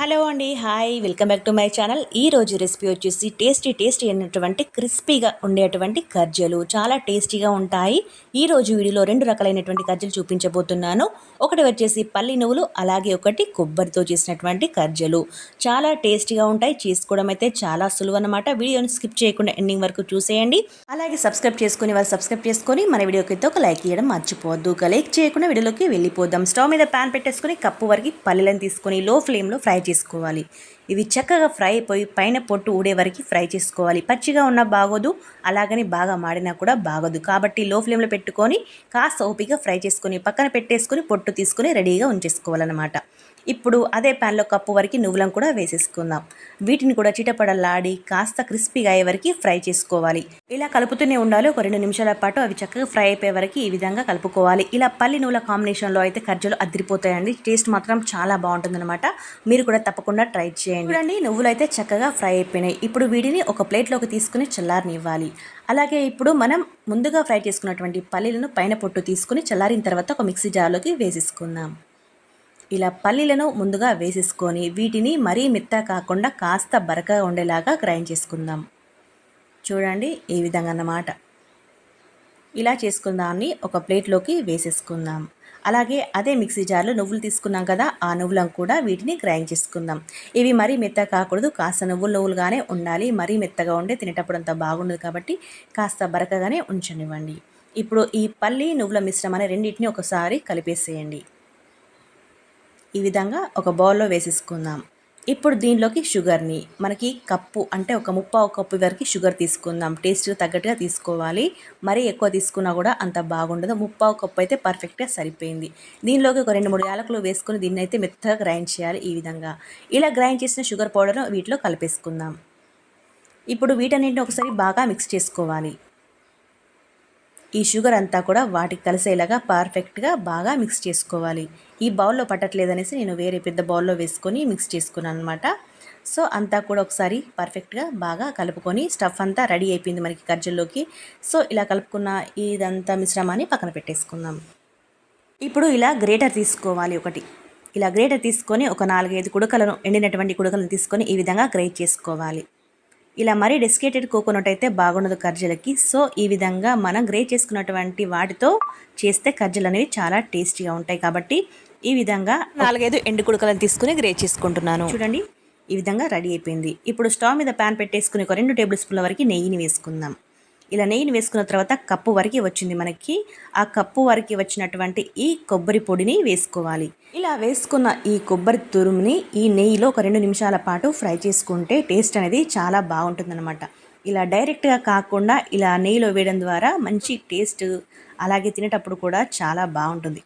Hello అండి hi welcome back to my channel. ఈ రోజు రెసిపీ వచ్చేసి టేస్టీ టేస్టీ అయినటువంటి క్రిస్పీగా ఉండేటువంటి కర్జలు. చాలా టేస్టీగా ఉంటాయి. ఈ రోజు వీడియోలో రెండు రకాలైనటువంటి కర్జలు చూపించబోతున్నాను. ఒకటి వచ్చేసి పల్లి నువ్వులు అలాగే ఒకటి కొబ్బరితో చేసినటువంటి కర్జలు. చాలా టేస్టీగా ఉంటాయి. చేసుకోవడం అయితే చాలా సులువు అనమాట వీడియోని స్కిప్ చేయకుండా ఎండింగ్ వరకు చూసేయండి. అలాగే సబ్స్క్రైబ్ చేసుకుని వాళ్ళు సబ్స్క్రైబ్ చేసుకొని మన వీడియోకి అయితే ఒక లైక్ ఇవ్వడం మర్చిపోవద్దు. ఒక లైక్ చేయకుండా వీడియోలోకి వెళ్ళిపోదాం. స్టవ్ మీద ప్యాన్ పెట్టేసుకొని కప్పు వరకు పల్లెలను తీసుకొని లో ఫ్లేమ్లో ఫ్రై చేసుకోవాలి. ఇవి చక్కగా ఫ్రై అయిపోయి పైన పొట్టు ఊడే వరకు ఫ్రై చేసుకోవాలి. పచ్చిగా ఉన్న బాగోదు అలాగని బాగా మాడినా కూడా బాగోదు. కాబట్టి లో ఫ్లేమ్లో పెట్టుకొని కాస్త ఓపిక ఫ్రై చేసుకొని పక్కన పెట్టేసుకొని పొట్టు తీసుకొని రెడీగా ఉంచేసుకోవాలన్నమాట. ఇప్పుడు అదే ప్యాన్లో కప్పు వరకు నువ్వులను కూడా వేసేసుకుందాం. వీటిని కూడా చిటపడలాడి కాస్త క్రిస్పీగా అయ్యే వరకు ఫ్రై చేసుకోవాలి. ఇలా కలుపుతూనే ఉండాలి. ఒక రెండు నిమిషాల పాటు అవి చక్కగా ఫ్రై అయిపోయే వరకు ఈ విధంగా కలుపుకోవాలి. ఇలా పల్లి నువ్వుల కాంబినేషన్లో అయితే ఖర్జులు అదిరిపోతాయండి టేస్ట్ మాత్రం చాలా బాగుంటుందన్నమాట. మీరు కూడా తప్పకుండా ట్రై చేయండి. చూడండి నువ్వులు అయితే చక్కగా ఫ్రై అయిపోయినాయి. ఇప్పుడు వీటిని ఒక ప్లేట్లోకి తీసుకుని చల్లారనివ్వాలి. అలాగే ఇప్పుడు మనం ముందుగా ఫ్రై చేసుకున్నటువంటి పల్లీలను పైన పొట్టు తీసుకుని చల్లారిన తర్వాత ఒక మిక్సీ జార్లోకి వేసేసుకుందాం. ఇలా పల్లీలను ముందుగా వేసేసుకొని వీటిని మరీ మెత్త కాకుండా కాస్త బరకగా ఉండేలాగా గ్రైండ్ చేసుకుందాం. చూడండి ఈ విధంగా అన్నమాట. ఇలా చేసుకుందాన్ని ఒక ప్లేట్లోకి వేసేసుకుందాం. అలాగే అదే మిక్సీ జార్లో నువ్వులు తీసుకున్నాం కదా ఆ నువ్వులను కూడా వీటిని గ్రైండ్ చేసుకుందాం. ఇవి మరీ మెత్త కాకూడదు కాస్త నువ్వులు నువ్వులుగానే ఉండాలి. మరీ మెత్తగా ఉండే తినేటప్పుడు అంత బాగుండదు కాబట్టి కాస్త బరకగానే ఉంచనివ్వండి. ఇప్పుడు ఈ పల్లి నువ్వుల మిశ్రమాన్ని రెండింటిని ఒకసారి కలిపేసేయండి. ఈ విధంగా ఒక బౌల్లో వేసేసుకుందాం. ఇప్పుడు దీనిలోకి షుగర్ని మనకి కప్పు అంటే ఒక ముప్పావు కప్పు వరకు షుగర్ తీసుకుందాం. టేస్ట్ తగ్గట్టుగా తీసుకోవాలి. మరీ ఎక్కువ తీసుకున్నా కూడా అంత బాగుండదు. ముప్పావు కప్పు అయితే పర్ఫెక్ట్గా సరిపోయింది. దీనిలోకి ఒక రెండు మూడు యాలకులు వేసుకుని దీన్ని అయితే మెత్తగా గ్రైండ్ చేయాలి ఈ విధంగా. ఇలా గ్రైండ్ చేసిన షుగర్ పౌడర్ను వీటిలో కలిపేసుకుందాం. ఇప్పుడు వీటన్నింటిని ఒకసారి బాగా మిక్స్ చేసుకోవాలి. ఈ షుగర్ అంతా కూడా వాటికి కలిసేలాగా పర్ఫెక్ట్గా బాగా మిక్స్ చేసుకోవాలి. ఈ బౌల్లో పట్టట్లేదనేసి నేను వేరే పెద్ద బౌల్లో వేసుకొని మిక్స్ చేసుకున్నాను అనమాట సో అంతా కూడా ఒకసారి పర్ఫెక్ట్గా బాగా కలుపుకొని స్టఫ్ అంతా రెడీ అయిపోయింది మనకి గజ్జల్లోకి సో ఇలా కలుపుకున్న ఇదంతా మిశ్రమాన్ని పక్కన పెట్టేసుకుందాం. ఇప్పుడు ఇలా గ్రేటర్ తీసుకోవాలి ఒకటి. ఇలా గ్రేటర్ తీసుకొని ఒక నాలుగైదు కుడకలను ఎండినటువంటి కుడకలను తీసుకొని ఈ విధంగా గ్రేట్ చేసుకోవాలి. ఇలా మరీ డెస్కేటెడ్ కోకోనట్ అయితే బాగుండదు కర్జలకి. సో ఈ విధంగా మనం గ్రే చేసుకున్నటువంటి వాటితో చేస్తే కర్జలు అనేవి చాలా టేస్టీగా ఉంటాయి కాబట్టి ఈ విధంగా నాలుగైదు ఎండు కుడుకలను తీసుకుని గ్రే చేసుకుంటున్నాను. చూడండి ఈ విధంగా రెడీ అయిపోయింది. ఇప్పుడు స్టవ్ మీద ప్యాన్ పెట్టేసుకుని ఒక రెండు టేబుల్ స్పూన్ల వరకు నెయ్యిని వేసుకుందాం. ఇలా నెయ్యిని వేసుకున్న తర్వాత కప్పు వరకు వచ్చింది మనకి. ఆ కప్పు వరకు వచ్చినటువంటి ఈ కొబ్బరి పొడిని వేసుకోవాలి. ఇలా వేసుకున్న ఈ కొబ్బరి తురుముని ఈ నెయ్యిలో ఒక రెండు నిమిషాల పాటు ఫ్రై చేసుకుంటే టేస్ట్ అనేది చాలా బాగుంటుందన్నమాట. ఇలా డైరెక్ట్గా కాకుండా ఇలా నెయ్యిలో వేయడం ద్వారా మంచి టేస్ట్ అలాగే తినేటప్పుడు కూడా చాలా బాగుంటుంది.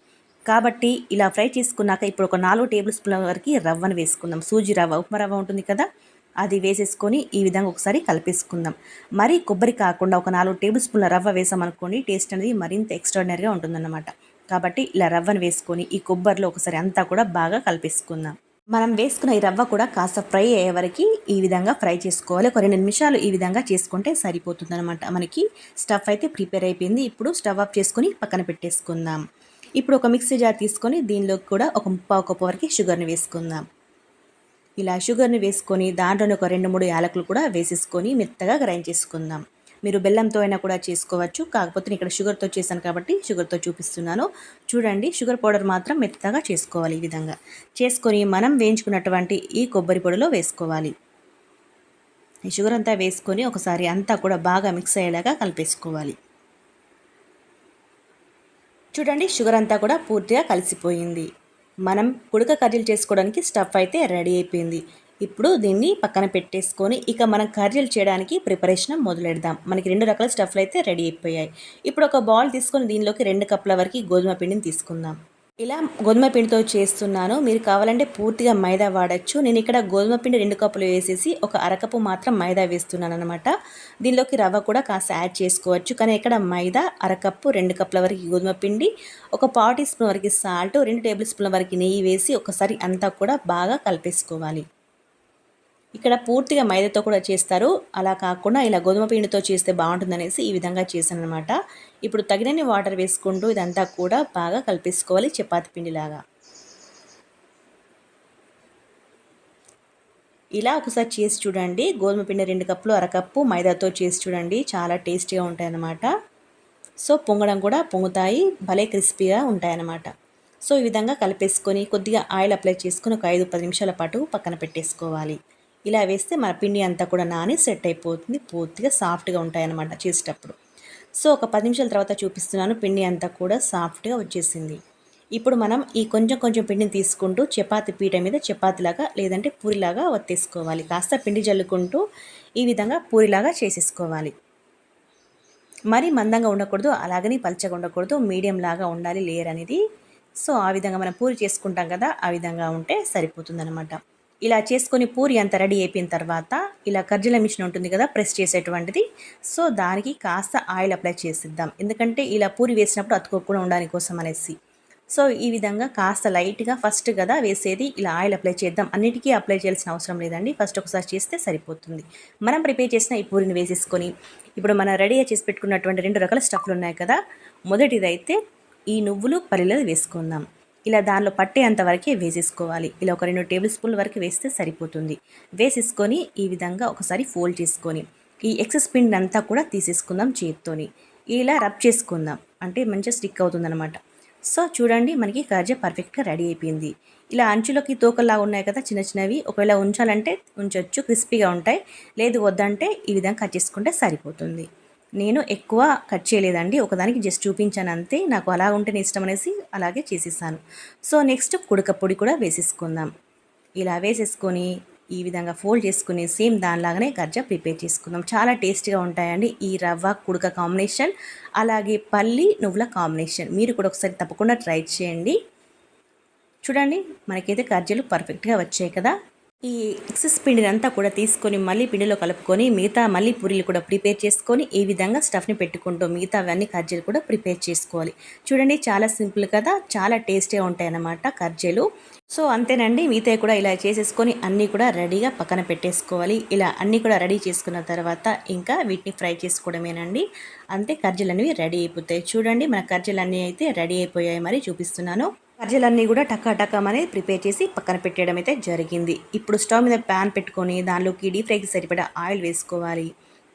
కాబట్టి ఇలా ఫ్రై చేసుకున్నాక ఇప్పుడు ఒక నాలుగు టేబుల్ స్పూన్ల వరకు రవ్వను వేసుకుందాం. సూజీ రవ్వ ఉప్మా రవ్వ ఉంటుంది కదా? అది వేసేసుకొని ఈ విధంగా ఒకసారి కలిపేసుకుందాం. మరీ కొబ్బరి కాకుండా ఒక నాలుగు టేబుల్ స్పూన్ల రవ్వ వేసామనుకోండి టేస్ట్ అనేది మరింత ఎక్స్ట్రాడినరీగా ఉంటుందన్నమాట. కాబట్టి ఇలా రవ్వను వేసుకొని ఈ కొబ్బరిలో ఒకసారి అంతా కూడా బాగా కలిపేసుకుందాం. మనం వేసుకున్న ఈ రవ్వ కూడా కాస్త ఫ్రై అయ్యే వరకు ఈ విధంగా ఫ్రై చేసుకోవాలి. ఒక రెండు నిమిషాలు ఈ విధంగా చేసుకుంటే సరిపోతుంది అనమాట మనకి స్టఫ్ అయితే ప్రిపేర్ అయిపోయింది. ఇప్పుడు స్టవ్ ఆఫ్ చేసుకొని పక్కన పెట్టేసుకుందాం. ఇప్పుడు ఒక మిక్సీ జార్ తీసుకొని దీనిలోకి కూడా ఒక ముప్పా కప్పు వరకు షుగర్ని వేసుకుందాం. ఇలా షుగర్ని వేసుకొని దాంట్లోనే ఒక రెండు మూడు యాలకులు కూడా వేసేసుకొని మెత్తగా గ్రైండ్ చేసుకుందాం. మీరు బెల్లంతో అయినా కూడా చేసుకోవచ్చు. కాకపోతే నేను ఇక్కడ షుగర్తో చేశాను కాబట్టి షుగర్తో చూపిస్తున్నాను. చూడండి షుగర్ పౌడర్ మాత్రం మెత్తగా చేసుకోవాలి ఈ విధంగా. చేసుకొని మనం వేయించుకున్నటువంటి ఈ కొబ్బరి పొడిలో వేసుకోవాలి. ఈ షుగర్ అంతా వేసుకొని ఒకసారి అంతా కూడా బాగా మిక్స్ అయ్యేలాగా కలిపేసుకోవాలి. చూడండి షుగర్ అంతా కూడా పూర్తిగా కలిసిపోయింది. మనం పుడక కర్రీలు చేసుకోవడానికి స్టఫ్ అయితే రెడీ అయిపోయింది. ఇప్పుడు దీన్ని పక్కన పెట్టేసుకొని ఇక మనం కర్రీలు చేయడానికి ప్రిపరేషన్ మొదలెడదాం. మనకి రెండు రకాల స్టఫ్లు అయితే రెడీ అయిపోయాయి. ఇప్పుడు ఒక బౌల్ తీసుకొని దీనిలోకి రెండు కప్పుల వరకు గోధుమ పిండిని తీసుకుందాం. ఇలా గోధుమ పిండితో చేస్తున్నాను. మీరు కావాలంటే పూర్తిగా మైదా వాడచ్చు. నేను ఇక్కడ గోధుమ పిండి రెండు కప్పులు వేసేసి ఒక అరకప్పు మాత్రం మైదా వేస్తున్నాను అనమాట దీనిలోకి రవ్వ కూడా కాస్త యాడ్ చేసుకోవచ్చు. కానీ ఇక్కడ మైదా అరకప్పు రెండు కప్పుల వరకు గోధుమ పిండి ఒక పావు టీ స్పూన్ వరకు సాల్ట్ రెండు టేబుల్ స్పూన్ల వరకు నెయ్యి వేసి ఒకసారి అంతా కూడా బాగా కలిపేసుకోవాలి. ఇక్కడ పూర్తిగా మైదాతో కూడా చేస్తారు. అలా కాకుండా ఇలా గోధుమ పిండితో చేస్తే బాగుంటుందనేసి ఈ విధంగా చేశాను అనమాట ఇప్పుడు తగినన్ని వాటర్ వేసుకుంటూ ఇదంతా కూడా బాగా కలిపేసుకోవాలి చపాతి పిండిలాగా. ఇలా ఒకసారి చేసి చూడండి. గోధుమ పిండి రెండు కప్పులు అరకప్పు మైదాతో చేసి చూడండి. చాలా టేస్టీగా ఉంటాయన్నమాట. సో పొంగడం కూడా పొంగుతాయి. భలే క్రిస్పీగా ఉంటాయన్నమాట. సో ఈ విధంగా కలిపేసుకొని కొద్దిగా ఆయిల్ అప్లై చేసుకొని ఒక ఐదు పది నిమిషాల పాటు పక్కన పెట్టేసుకోవాలి. ఇలా వేస్తే మన పిండి అంతా కూడా నాని సెట్ అయిపోతుంది పూర్తిగా సాఫ్ట్గా ఉంటాయన్నమాట చేసేటప్పుడు. సో ఒక పది నిమిషాల తర్వాత చూపిస్తున్నాను పిండి అంతా కూడా సాఫ్ట్గా వచ్చేసింది. ఇప్పుడు మనం ఈ కొంచెం కొంచెం పిండిని తీసుకుంటూ చపాతి పీట మీద చపాతీలాగా లేదంటే పూరిలాగా వత్తేసుకోవాలి కాస్త పిండి జల్లుకుంటూ ఈ విధంగా పూరిలాగా చేసేసుకోవాలి. మరీ మందంగా ఉండకూడదు అలాగని పల్చగా ఉండకూడదు మీడియం లాగా ఉండాలి లేయర్ అనేది. సో ఆ విధంగా మనం పూరి చేసుకుంటాం కదా ఆ విధంగా ఉంటే సరిపోతుందన్నమాట. ఇలా చేసుకొని పూరి అంత రెడీ అయిపోయిన తర్వాత ఇలా కర్జల మిషన్ ఉంటుంది కదా ప్రెస్ చేసేటువంటిది. సో దానికి కాస్త ఆయిల్ అప్లై చేసిద్దాం. ఎందుకంటే ఇలా పూరి వేసినప్పుడు అతుకోకుండా ఉండడానికి కోసం అనేసి. సో ఈ విధంగా కాస్త లైట్గా ఫస్ట్ కదా వేసేది ఇలా ఆయిల్ అప్లై చేద్దాం. అన్నిటికీ అప్లై చేయాల్సిన అవసరం లేదండి. ఫస్ట్ ఒకసారి చేస్తే సరిపోతుంది. మనం ప్రిపేర్ చేసిన ఈ పూరిని వేసేసుకొని ఇప్పుడు మనం రెడీగా చేసి పెట్టుకున్నటువంటి రెండు రకాల స్టఫ్లు ఉన్నాయి కదా. మొదటిదైతే ఈ నువ్వులు పల్లీలు వేసుకుందాం. ఇలా దానిలో పట్టేంత వరకే వేసేసుకోవాలి. ఇలా ఒక రెండు టేబుల్ స్పూన్ల వరకు వేస్తే సరిపోతుంది. వేసేసుకొని ఈ విధంగా ఒకసారి ఫోల్డ్ చేసుకొని ఈ ఎక్సెస్ పిండి అంతా కూడా తీసేసుకుందాం చేతితోని. ఇలా రబ్ చేసుకుందాం. అంటే మంచిగా స్టిక్ అవుతుందన్నమాట. సో చూడండి మనకి కాజా పర్ఫెక్ట్గా రెడీ అయిపోయింది. ఇలా అంచులకి తోకల్లా ఉన్నాయి కదా చిన్న చిన్నవి ఒకవేళ ఉంచాలంటే ఉంచవచ్చు క్రిస్పీగా ఉంటాయి. లేదు వద్దంటే ఈ విధంగా కట్ చేసుకుంటే సరిపోతుంది. నేను ఎక్కువ కట్ చేయలేదండి. ఒకదానికి జస్ట్ చూపించాను అంతే. నాకు అలా ఉంటేనే ఇష్టం అనేసి అలాగే చేసేసాను. సో నెక్స్ట్ కుడక పొడి కూడా వేసేసుకుందాం. ఇలా వేసేసుకొని ఈ విధంగా ఫోల్డ్ చేసుకుని సేమ్ దానిలాగానే గజ్జా ప్రిపేర్ చేసుకుందాం. చాలా టేస్టీగా ఉంటాయండి ఈ రవ్వ కుడక కాంబినేషన్. అలాగే పల్లి నువ్వుల కాంబినేషన్. మీరు కూడా ఒకసారి తప్పకుండా ట్రై చేయండి. చూడండి మనకైతే గర్జలు పర్ఫెక్ట్గా వచ్చాయి కదా. ఈ ఎక్సెస్ పిండిని అంతా కూడా తీసుకొని మళ్ళీ పిండిలో కలుపుకొని మిగతా మళ్ళీ పూరీలు కూడా ప్రిపేర్ చేసుకొని ఈ విధంగా స్టఫ్ని పెట్టుకుంటూ మిగతా అవన్నీ కర్జీలు కూడా ప్రిపేర్ చేసుకోవాలి. చూడండి చాలా సింపుల్ కదా చాలా టేస్టీగా ఉంటాయి అన్నమాట కర్జీలు. సో అంతేనండి. మిగతా కూడా ఇలా చేసేసుకొని అన్నీ కూడా రెడీగా పక్కన పెట్టేసుకోవాలి. ఇలా అన్నీ కూడా రెడీ చేసుకున్న తర్వాత ఇంకా వీటిని ఫ్రై చేసుకోవడమేనండి. అంతే కర్జీలు అనేవి రెడీ అయిపోతాయి. చూడండి మన కర్జీలు అన్నీ అయితే రెడీ అయిపోయాయి. మరి చూపిస్తున్నాను. కర్జీలన్నీ కూడా టక్కా టక్కం అనేది ప్రిపేర్ చేసి పక్కన పెట్టడం అయితే జరిగింది. ఇప్పుడు స్టవ్ మీద ప్యాన్ పెట్టుకొని దానిలోకి డీప్ ఫ్రైకి సరిపడా ఆయిల్ వేసుకోవాలి.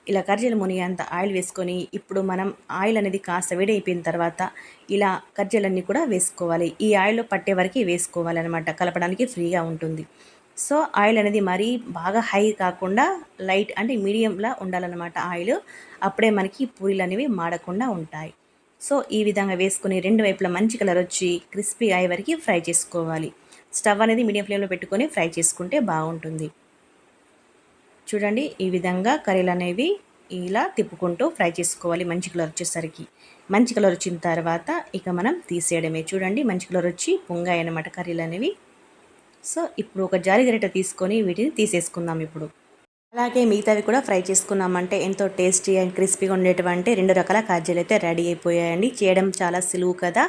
ఇలా కర్జీలు మునిగేంత ఆయిల్ వేసుకొని ఇప్పుడు మనం ఆయిల్ అనేది కాస్త వేడైపోయిన తర్వాత ఇలా కర్జీలన్నీ కూడా వేసుకోవాలి. ఈ ఆయిల్లో పట్టే వరకు వేసుకోవాలన్నమాట. కలపడానికి ఫ్రీగా ఉంటుంది. సో ఆయిల్ అనేది మరీ బాగా హై కాకుండా లైట్ అంటే మీడియంలా ఉండాలన్నమాట ఆయిల్. అప్పుడే మనకి పూరీలు అనేవి మాడకుండా ఉంటాయి. సో ఈ విధంగా వేసుకుని రెండు వైపులా మంచి కలర్ వచ్చి క్రిస్పీ అయ్యే వరకు ఫ్రై చేసుకోవాలి. స్టవ్ అనేది మీడియం ఫ్లేమ్లో పెట్టుకొని ఫ్రై చేసుకుంటే బాగుంటుంది. చూడండి ఈ విధంగా కర్రీలు అనేవి ఇలా తిప్పుకుంటూ ఫ్రై చేసుకోవాలి మంచి కలర్ వచ్చేసరికి. మంచి కలర్ వచ్చిన తర్వాత ఇక మనం తీసేయడమే. చూడండి మంచి కలర్ వచ్చి పొంగాయి అన్నమాట కర్రీలు అనేవి. సో ఇప్పుడు ఒక జారి గరిట తీసుకొని వీటిని తీసేసుకుందాం ఇప్పుడు. అలాగే మిగతావి కూడా ఫ్రై చేసుకున్నామంటే ఎంతో టేస్టీ అండ్ క్రిస్పీగా ఉండేటువంటి రెండు రకాల కజ్జీలు అయితే రెడీ అయిపోయాయండి. చేయడం చాలా సులువు కదా.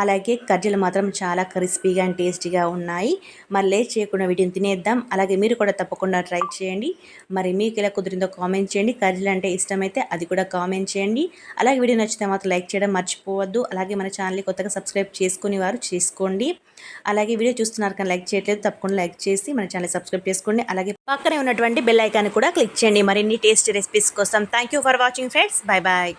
అలాగే కజ్జీలు మాత్రం చాలా క్రిస్పీగా అండ్ టేస్టీగా ఉన్నాయి. మరి లేట్ చేయకుండా వీటిని తినేద్దాం. అలాగే మీరు కూడా తప్పకుండా ట్రై చేయండి. మరి మీకు ఎలా కుదిరిందో కామెంట్ చేయండి. కజ్జీలు అంటే ఇష్టమైతే అది కూడా కామెంట్ చేయండి. అలాగే వీడియో నచ్చితే మాత్రం లైక్ చేయడం మర్చిపోవద్దు. అలాగే మన ఛానల్ని కొత్తగా సబ్స్క్రైబ్ చేసుకుని వారు చేసుకోండి. అలాగే వీడియో చూస్తున్నారు కానీ లైక్ చేయట్లేదు తప్పకుండా లైక్ చేసి మన ఛానల్ సబ్స్క్రైబ్ చేసుకోండి. అలాగే పక్కనే ఉన్నటువంటి బెల్ ఐకాన్ కూడా క్లిక్ చేయండి. మరిన్ని టేస్టీ రెసిపీస్ కోసం. Thank for watching friends bye bye